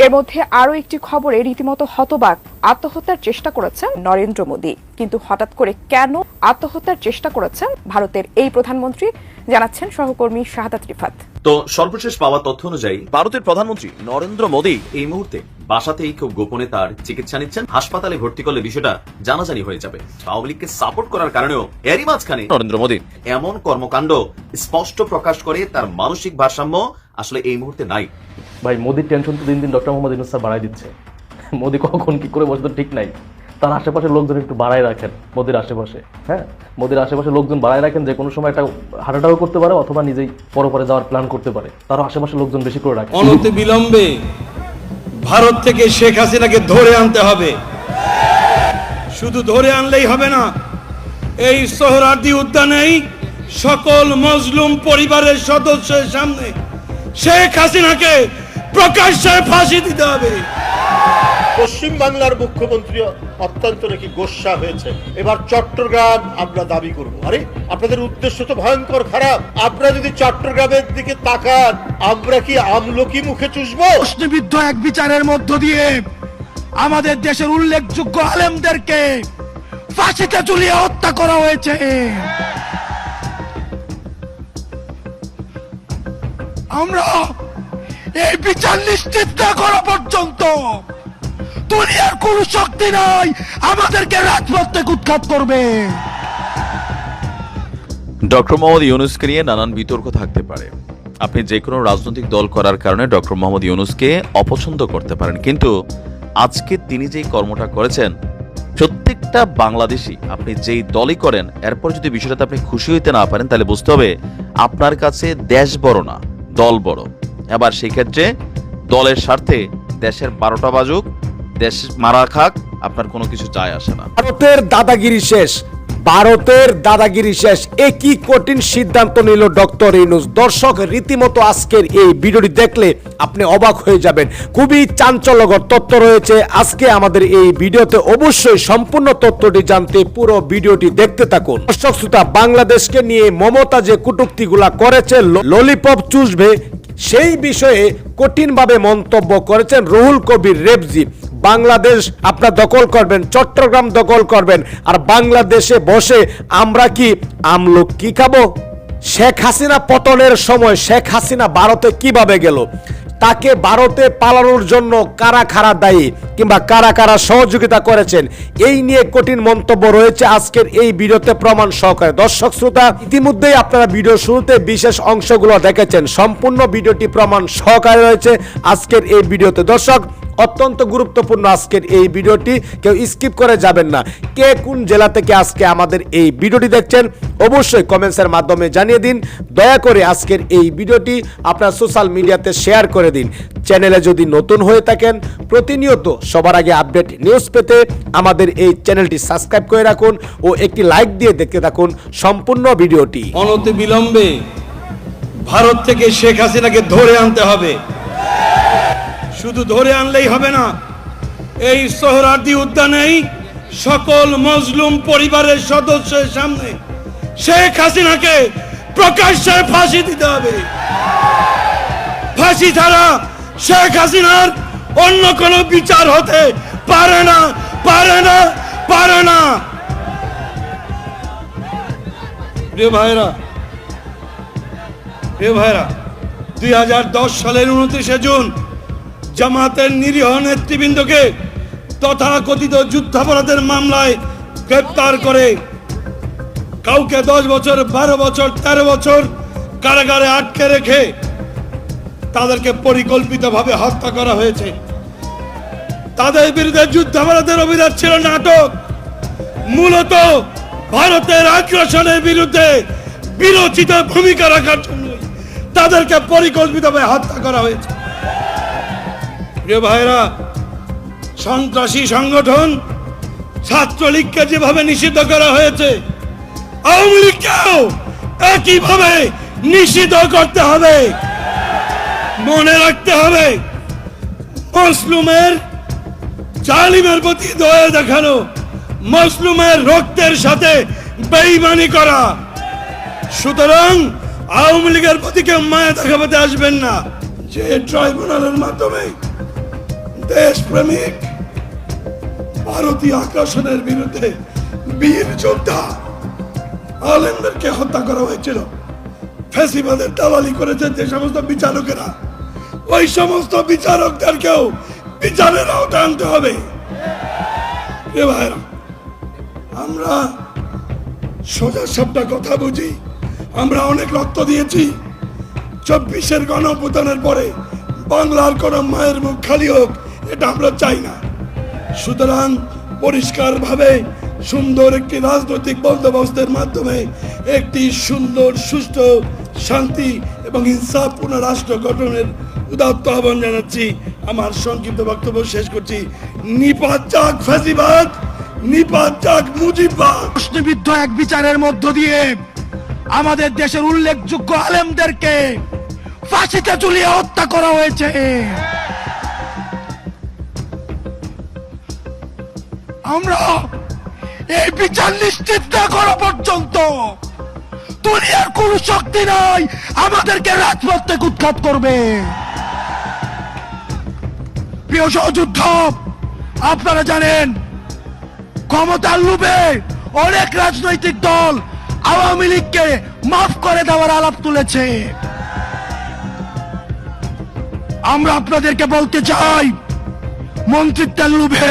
এর মধ্যে আরও একটি খবরে রীতিমতো হতবাক আত্মহত্যার চেষ্টা করেছেন নরেন্দ্র মোদী। কিন্তু হঠাৎ করে কেন আত্মহত্যার চেষ্টা করেছেন ভারতের এই প্রধানমন্ত্রী জানাচ্ছেন সহকর্মী শাহাদাত রিফাত। তো সর্বশেষ পাওয়া তথ্য অনুযায়ী ভারতের প্রধানমন্ত্রী নরেন্দ্র মোদী এই মুহূর্তে বাসাতেই খুব গোপনে তার চিকিৎসা নিচ্ছেন। হাসপাতালে ভর্তি করলে বিষয়টা জানাজানি হয়ে যাবে। আওয়ামী লীগকে সাপোর্ট করার কারণেও এরই মাঝখানে নরেন্দ্র মোদী। এমন কর্মকাণ্ড স্পষ্ট প্রকাশ করে তার মানসিক ভারসাম্য আসলে এই মুহূর্তে নাই। ভাই, মোদির টেনশন তো দিন দিন ডক্টর মোহাম্মদ ইউনুস স্যার বাড়াই দিচ্ছে। মোদি কখন কি করে বসে তো ঠিক নাই। তার আশেপাশের লোকজন একটু বাড়াই রাখেন মোদির আশেপাশে হ্যাঁ? মোদির আশেপাশে লোকজন বাড়াই রাখেন যে কোনো সময় একটা হাঁটাটাও করতে পারে অথবা নিজেই পরে পরে যাওয়ার প্ল্যান করতে পারে। তার আশেপাশের লোকজন বেশি করে রাখেন। অনতি বিলম্বে ভারত থেকে শেখ হাসিনাকে ধরে আনতে হবে। শুধু ধরে আনলেই হবে না, এই সোহরার্দি উদ্যানেই সকল মজলুম পরিবারের সদস্যের সামনে শেখ হাসিনাকে প্রকাশ্যে ফাঁসি দিতে হবে। পশ্চিম বাংলার মুখ্যমন্ত্রী অত্যন্ত নাকি গোস্বা হয়েছে। এবার চট্টগ্রাম আমরা দাবি করব। আরে আপনাদের উদ্দেশ্য তো ভয়ঙ্কর খারাপ। আপনারা যদি চট্টগ্রামের দিকে তাকান আমরা কি আমলকি মুখে চুষবো? প্রশ্নবিদ্ধ এক বিচারের মধ্য দিয়ে আমাদের দেশের উল্লেখযোগ্য আলেমদেরকে ফাঁসিতে ঝুলিয়ে হত্যা করা হয়েছে। আমরা এই বিচার নিশ্চিত না করা পর্যন্ত। দুনিয়ার কোন শক্তি নাই, আমাদেরকে রাজপথ থেকে উৎখাত করবে। ডক্টর মোহাম্মদ ইউনুসকে নিয়ে নানান বিতর্ক থাকতে পারে। আপনি যে কোনো রাজনৈতিক দল করার কারণে ডক্টর মোহাম্মদ ইউনুসকে অপছন্দ করতে পারেন। কিন্তু আজকে তিনি যেই কর্মটা করেছেন, প্রত্যেকটা বাংলাদেশি আপনি যেই দলই করেন, এরপর যদি বিষয়টাতে আপনি খুশি হইতে না পারেন, তাহলে বুঝতে হবে আপনার কাছে দেশ বড় না, দল বড়। এবার সেই ক্ষেত্রে দলের স্বার্থে দেশের বারোটা বাজুক, দেশ মারা খাক, আপনার কোনো কিছু যায় আসে না। ভারতের দাদাগিরি শেষ, ভারতের দাদাগিরি শেষ। একই কঠিন সিদ্ধান্ত নিল ডক্টর ইনুস দর্শক, রীতিমতো আজকের এই ভিডিওটি দেখলে আপনি অবাক হয়ে যাবেন। খুবই চাঞ্চল্যকর তথ্য রয়েছে। আজকে আমাদের এই ভিডিওতে অবশ্যই সম্পূর্ণ তথ্যটি জানতে পুরো ভিডিওটি দেখতে থাকুন। দর্শক, শ্রোতা, বাংলাদেশকে নিয়ে মমতা যে কুটুক্তিগুলা করেছে ললিপপ চুষবে সেই বিষয়ে কঠিনভাবে মন্তব্য করেছেন রুহুল কবির রেবজি। বাংলাদেশ, আপনার দখল করবেন, চট্টগ্রাম দখল করবেন, আর বাংলাদেশে বসে আমরা কি আমলক কি খাব? শেখ হাসিনা পতনের সময় শেখ হাসিনা ভারতে কীভাবে গেল? তাকে ভারতে পালানোর জন্য কারা খারা দায়ী কিংবা কারা কারা সহযোগিতা করেছেন, এই নিয়ে কঠিন মন্তব্য রয়েছে আজকের এই ভিডিওতে প্রমাণ সহকারে। দর্শক শ্রোতা, ইতিমধ্যেই আপনারা ভিডিও শুরুতে বিশেষ অংশগুলো দেখেছেন। সম্পূর্ণ ভিডিওটি প্রমাণ সহকারে রয়েছে আজকের এই ভিডিওতে। দর্শক অত্যন্ত গুরুত্বপূর্ণ আজকের এই ভিডিওটি। কেউ স্কিপ করে যাবেন না। কে কোন জেলা থেকে আজকে আমাদের এই ভিডিওটি দেখছেন, অবশ্যই কমেন্টসের মাধ্যমে জানিয়ে দিন। দয়া করে আজকের এই ভিডিওটি আপনার সোশ্যাল মিডিয়াতে শেয়ার করে দিন। চ্যানেলে যদি নতুন হয়ে থাকেন, প্রতিনিয়ত সবার আগে আপডেট নিউজ পেতে আমাদের এই চ্যানেলটি সাবস্ক্রাইব করে রাখুন ও একটি লাইক দিয়ে দেখতে থাকুন সম্পূর্ণ ভিডিওটি। অনতি বিলম্বে ভারত থেকে শেখ হাসিনাকে ধরে আনতে হবে। শুধু ধরে আনলেই হবে না, এই সোহরাদি উদ্যানেই সকল মজলুম পরিবারের সদস্যের সামনে শেখ হাসিনাকে প্রকাশ্যে ফাঁসি দিতে হবে। ফাঁসি ছাড়া শেখ হাসিনার অন্য কোনো বিচার হতে পারে না পারে না পারে না। প্রিয় ভাইরা প্রিয় ভাইরা দুই হাজার দশ সালের উনত্রিশে জুন জামাতের নিরীহ নেতৃবৃন্দকে তথাকথিত যুদ্ধাপরাধের মামলায় গ্রেপ্তার করে কাউকে দশ বছর, বারো বছর, তেরো বছর কারাগারে আটকে রেখে তাদেরকে পরিকল্পিতভাবে হত্যা করা হয়েছে। তাদের বিরুদ্ধে যুদ্ধাপরাধের অভিযোগ ছিল নাটক। মূলত ভারতের আগ্রাসনের বিরুদ্ধে বিরোচিত ভূমিকা রাখার জন্য তাদেরকে পরিকল্পিতভাবে হত্যা করা হয়েছে। প্রিয় ভাইরা সন্ত্রাসী সংগঠন ছাত্রলীগকে যেভাবে নিষিদ্ধ করা হয়েছে, আওয়ামী লীগকেও একইভাবে নিষিদ্ধ করতে হবে। মনে রাখতে হবে, মসলুমের জালিমের প্রতি দয়া দেখানো, মসলুমের রক্তের সাথে বেইমানি করা। সুতরাং আওয়ামী লীগের প্রতি কেউ মায়া দেখাতে আসবেন না। যে ট্রাইব্যুনালের মাধ্যমে দেশপ্রেমিক ভারতীয় আগ্রাসনের বিরুদ্ধে বীর যোদ্ধা আলেমদেরকে হত্যা করা হয়েছিল। ফ্যাসিবাদের দালালি করেছে যে সমস্ত বিচারকেরা। ওই সমস্ত বিচারকদেরকেও বিচারের আওতায় আনতে হবে। আমরা সোজা সবটা কথা বুঝি। আমরা অনেক রক্ত দিয়েছি। চব্বিশের গণপ্রদানের পরে বাংলার কোন মায়ের মুখ খালি হোক এটা আমরা চাই না। সুতরাং পরিষ্কারভাবে সুন্দর একটি রাজনৈতিক বন্দোবস্তের মাধ্যমে একটি সুন্দর, সুষ্ঠু, শান্তি এবং ইনসাফপূর্ণ রাষ্ট্র গঠনের উদাত্ত আহ্বান জানাচ্ছি। আমার সংক্ষিপ্ত বক্তব্য শেষ করছি। নিপাত যাক ফ্যাসিবাদ, নিপাত যাক মুজিববাদ। প্রশ্নবিদ্ধ এক বিচারের মধ্য দিয়ে আমাদের দেশের উল্লেখযোগ্য আলেমদেরকে ফাঁসিতে ঝুলিয়ে হত্যা করা হয়েছে। আমরা এই বিচার নিশ্চিত না করা পর্যন্ত দুনিয়ার কোন শক্তি নাই আমাদেরকে রাজপথ উৎখাত করবে। প্রিয় সহযুদ্ধ, আপনারা জানেন, ক্ষমতার লোভে অনেক রাজনৈতিক দল আওয়ামী লীগকে মাফ করে দেওয়ার আলাপ তুলেছে। আমরা আপনাদেরকে বলতে চাই, মন্ত্রিত্বের লোভে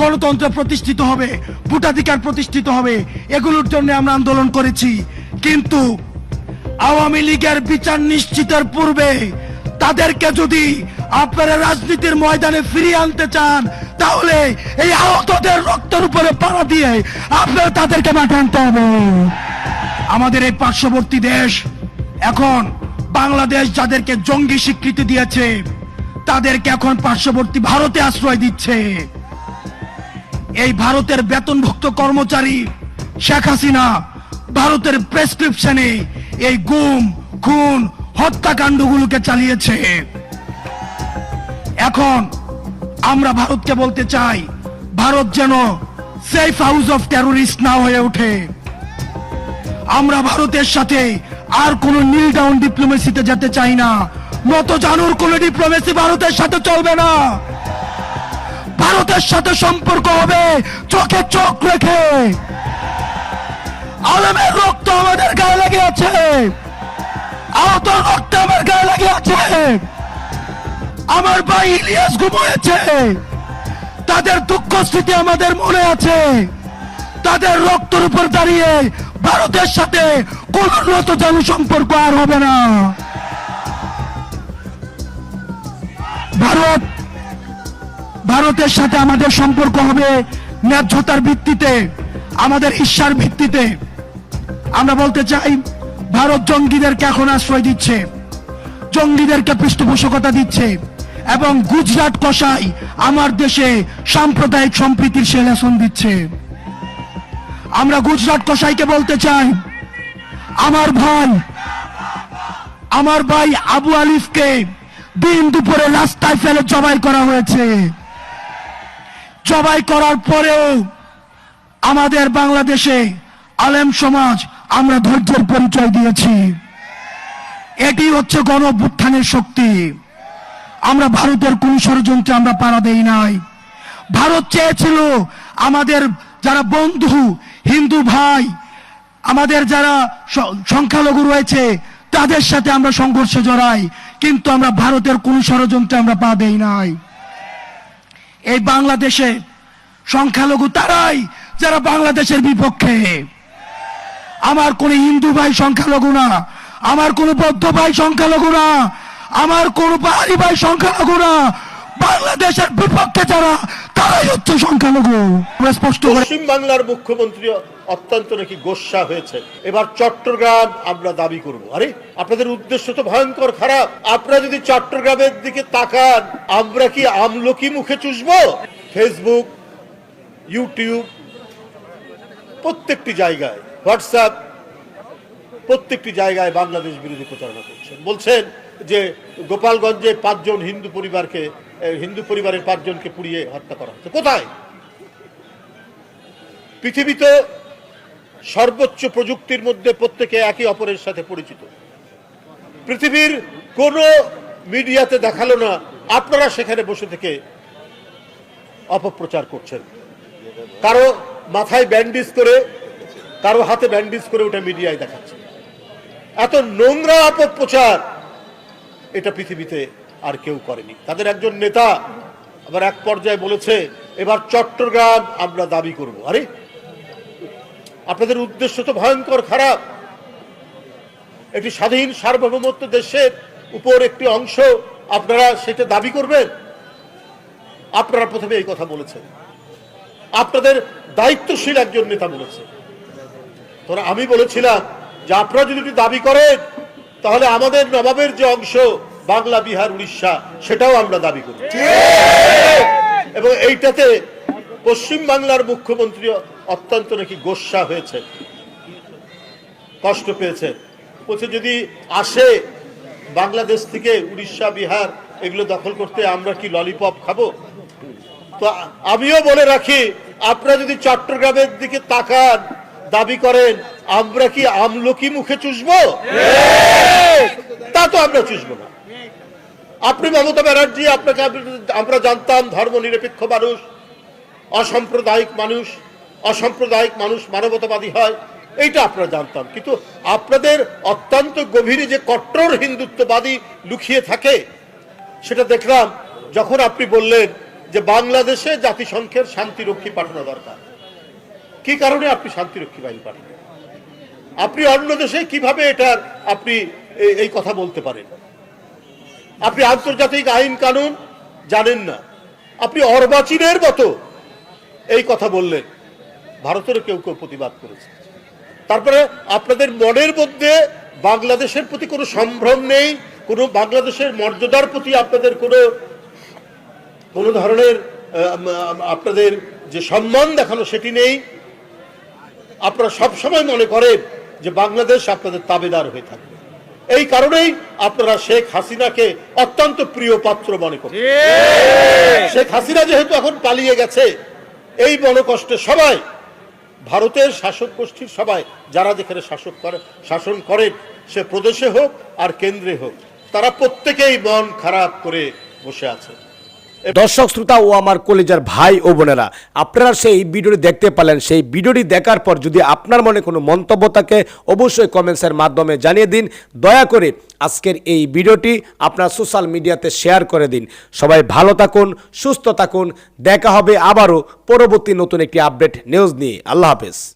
গণতন্ত্র প্রতিষ্ঠিত হবে, ভোটাধিকার প্রতিষ্ঠিত হবে, এগুলোর জন্য আমরা আন্দোলন করেছি। কিন্তু আওয়ামী লীগের বিচার নিশ্চিতের পূর্বে তাদেরকে যদি আপনারা রাজনীতির ময়দানে ফিরিয়ে আনতে চান, তাহলে এই আহতদের রক্তের উপরে পাড়া দিয়ে আপনারা তাদেরকে মাঠে আনতে হবে। আমাদের এই পার্শ্ববর্তী দেশ এখন বাংলাদেশ যাদেরকে জঙ্গি স্বীকৃতি দিয়েছে, তাদেরকে এখন পার্শ্ববর্তী ভারতে আশ্রয় দিচ্ছে। এই ভারতের বেতনভুক্ত কর্মচারী শেখ হাসিনা ভারতের প্রেসক্রিপশনে এই গুম, খুন, হত্যাকাণ্ডগুলোকে চালিয়েছে। এখন আমরা ভারতকে বলতে চাই, ভারত যেন সেফ হাউস অফ টেরোরিস্ট না হয়ে ওঠে। আমরা ভারতের সাথে আর কোন নীল ডাউন ডিপ্লোমেসিতে যেতে চাই না। মত জানুর কোন ডিপ্লোমেসি ভারতের সাথে চলবে না। ভারতের সাথে সম্পর্ক হবে। চোখে চোখ রেখে। আলমের রক্ত আমাদের গায়ে লেগে আছে। আহত রক্ত আমার গায়ে লেগে আছে। আমার ভাই ইলিয়াস ঘুমিয়েছে। তাদের দুঃখ স্মৃতি আমাদের মনে আছে। তাদের রক্তের উপর দাঁড়িয়ে ভারতের সাথে কোন নত জানু সম্পর্ক আর হবে না। ভারত ভারতের সাথে আমাদের সম্পর্ক হবে ন্যায্যতার ভিত্তিতে, আমাদের ঈর্ষার ভিত্তিতে। আমরা বলতে চাই, ভারত জঙ্গিদেরকে এখন আশ্রয় দিচ্ছে, জঙ্গিদেরকে পৃষ্ঠপোষকতা দিচ্ছে, এবং গুজরাট কষাই আমার দেশে সাম্প্রদায়িক সম্প্রীতির সেলেসন দিচ্ছে। আমরা গুজরাট কষাইকে বলতে চাই, আমার ভাই আমার ভাই আবু আলিফকে দিন দুপুরে রাস্তায় ফেলে জবাই করা হয়েছে। জবাই করার পরেও আমাদের বাংলাদেশে আলেম সমাজ আমরা ধৈর্যের পরিচয় দিয়েছি। এটি হচ্ছে গণ শক্তি। আমরা ভারতের কোন ষড়যন্ত্রে আমরা পাড়া দেই নাই। ভারত চেয়েছিল আমাদের যারা বন্ধু, হিন্দু ভাই, আমাদের যারা সংখ্যালঘু রয়েছে, তাদের সাথে আমরা সংঘর্ষে জড়াই, কিন্তু আমরা ভারতের কোন ষড়যন্ত্রে আমরা পা দেই নাই। এই বাংলাদেশে সংখ্যালঘু তারাই যারা বাংলাদেশের বিপক্ষে। আমার কোন হিন্দু ভাই সংখ্যালঘু না, আমার কোন বৌদ্ধ ভাই সংখ্যালঘু না, আমার কোন পাহাড়ি ভাই সংখ্যালঘু না, বাংলাদেশের বিপক্ষে যারা তারাই সংখ্যালঘু। স্পষ্ট মুখ্যমন্ত্রী অত্যন্ত নাকি গোস্বা হয়েছে। এবার চট্টগ্রাম আমরা দাবি করব। আরে, আপনাদের উদ্দেশ্য তো ভয়ঙ্কর, খারাপ। আপনারা যদি চট্টগ্রামের দিকে তাকান, আমরা কি আমলকি মুখে চুষবো? ফেসবুক ইউটিউব প্রত্যেকটি জায়গায় হোয়াটসঅ্যাপ প্রত্যেকটি জায়গায় বাংলাদেশ বিরোধী প্রচারণা করছেন। বলছেন যে গোপালগঞ্জে পাঁচজন হিন্দু পরিবারকে হিন্দু পরিবারের পাঁচজনকে পুড়িয়ে হত্যা করা হচ্ছে কোথায়? পৃথিবীতে সর্বোচ্চ প্রযুক্তির মধ্যে প্রত্যেকে একে অপরের সাথে পরিচিত। পৃথিবীর কোন মিডিয়াতে দেখাল না, আপনারা সেখানে বসে থেকে অপপ্রচার করছেন। কারও মাথায় ব্যান্ডেজ করে, কারও হাতে ব্যান্ডেজ করে ওটা মিডিয়ায় দেখাচ্ছে। এত নোংরা অপপ্রচার এটা পৃথিবীতে আর কেউ করেনি। তাদের একজন নেতা আবার এক পর্যায়ে বলেছে, এবার চট্টগ্রাম আমরা দাবি করব। আরে, আপনাদের উদ্দেশ্য তো ভয়ঙ্কর খারাপ। একটি স্বাধীন সার্বভৌমত্ব দেশের উপর একটি অংশ। আপনারা সেটা দাবি করবেন? আপনারা প্রথমে এই কথা বলেছেন। আপনাদের দায়িত্বশীল একজন নেতা বলেছে। তোরা আমি বলেছিলাম যে আপনারা যদি দাবি করেন, তাহলে আমাদের নবাবের যে অংশ বাংলা, বিহার, উড়িষ্যা, সেটাও আমরা দাবি করি। এবং এইটাতে পশ্চিম বাংলার মুখ্যমন্ত্রী অত্যন্ত নাকি গোস্বা হয়েছে, কষ্ট পেয়েছে। বলছে, যদি আসে বাংলাদেশ থেকে উড়িষ্যা, বিহার, এগুলো দখল করতে আমরা কি ললিপপ খাব? তো আমিও বলে রাখি, আপনারা যদি চট্টগ্রামের দিকে তাকান, দাবি করেন, আমরা কি আমলকি মুখে চুষবো? তা তো আমরা চুষবো না। আপনি মমতা ব্যানার্জি আপনাকে আমরা জানতাম ধর্ম নিরপেক্ষ মানুষ, অসাম্প্রদায়িক মানুষ অসাম্প্রদায়িক মানুষ মানবতাবাদী হয়, এইটা আপনারা জানতাম। কিন্তু আপনাদের অত্যন্ত গভীরে যে কট্টর হিন্দুত্ববাদী লুকিয়ে থাকে, সেটা দেখলাম যখন আপনি বললেন যে বাংলাদেশে জাতিসংঘের শান্তিরক্ষী পাঠানো দরকার। কি কারণে আপনি শান্তিরক্ষী বাহিনী পাঠান আপনি অন্য দেশে কীভাবে এটার আপনি এই কথা বলতে পারেন? আপনি আন্তর্জাতিক আইন কানুন জানেন না। আপনি অর্বাচীনের মতো এই কথা বললেন। ভারতের কেউ কেউ প্রতিবাদ করেছে। তারপরে আপনাদের মনের মধ্যে বাংলাদেশের প্রতি কোনো সম্ভ্রম নেই, কোনো বাংলাদেশের মর্যাদার প্রতি আপনাদের কোনো কোনো ধরনের আপনাদের যে সম্মান দেখানো সেটি নেই। আপনারা সবসময় মনে করেন যে বাংলাদেশ আপনাদের তাবেদার হয়ে থাকবে। এই কারণেই আপনারা শেখ হাসিনাকে অত্যন্ত প্রিয় পাত্র মনে করেন। শেখ হাসিনা যেহেতু এখন পালিয়ে গেছে এই মনোকষ্টে সবাই ভারতের শাসক গোষ্ঠীর সবাই যারা যেখানে শাসক করে শাসন করেন সে প্রদেশে হোক আর কেন্দ্রে হোক তারা প্রত্যেকেই মন খারাপ করে বসে আছে। দর্শক, শ্রোতা ও আমার কলেজার ভাই ও বোনেরা, আপনারা সেই ভিডিওটি দেখতে পেলেন। সেই ভিডিওটি দেখার পর যদি আপনার মনে কোনো মন্তব্য থাকে, অবশ্যই কমেন্টসের মাধ্যমে জানিয়ে দিন। দয়া করে আজকের এই ভিডিওটি আপনার সোশ্যাল মিডিয়াতে শেয়ার করে দিন। সবাই ভালো থাকুন, সুস্থ থাকুন। দেখা হবে আবারও পরবর্তী নতুন একটি আপডেট নিউজ নিয়ে। আল্লাহ হাফেজ।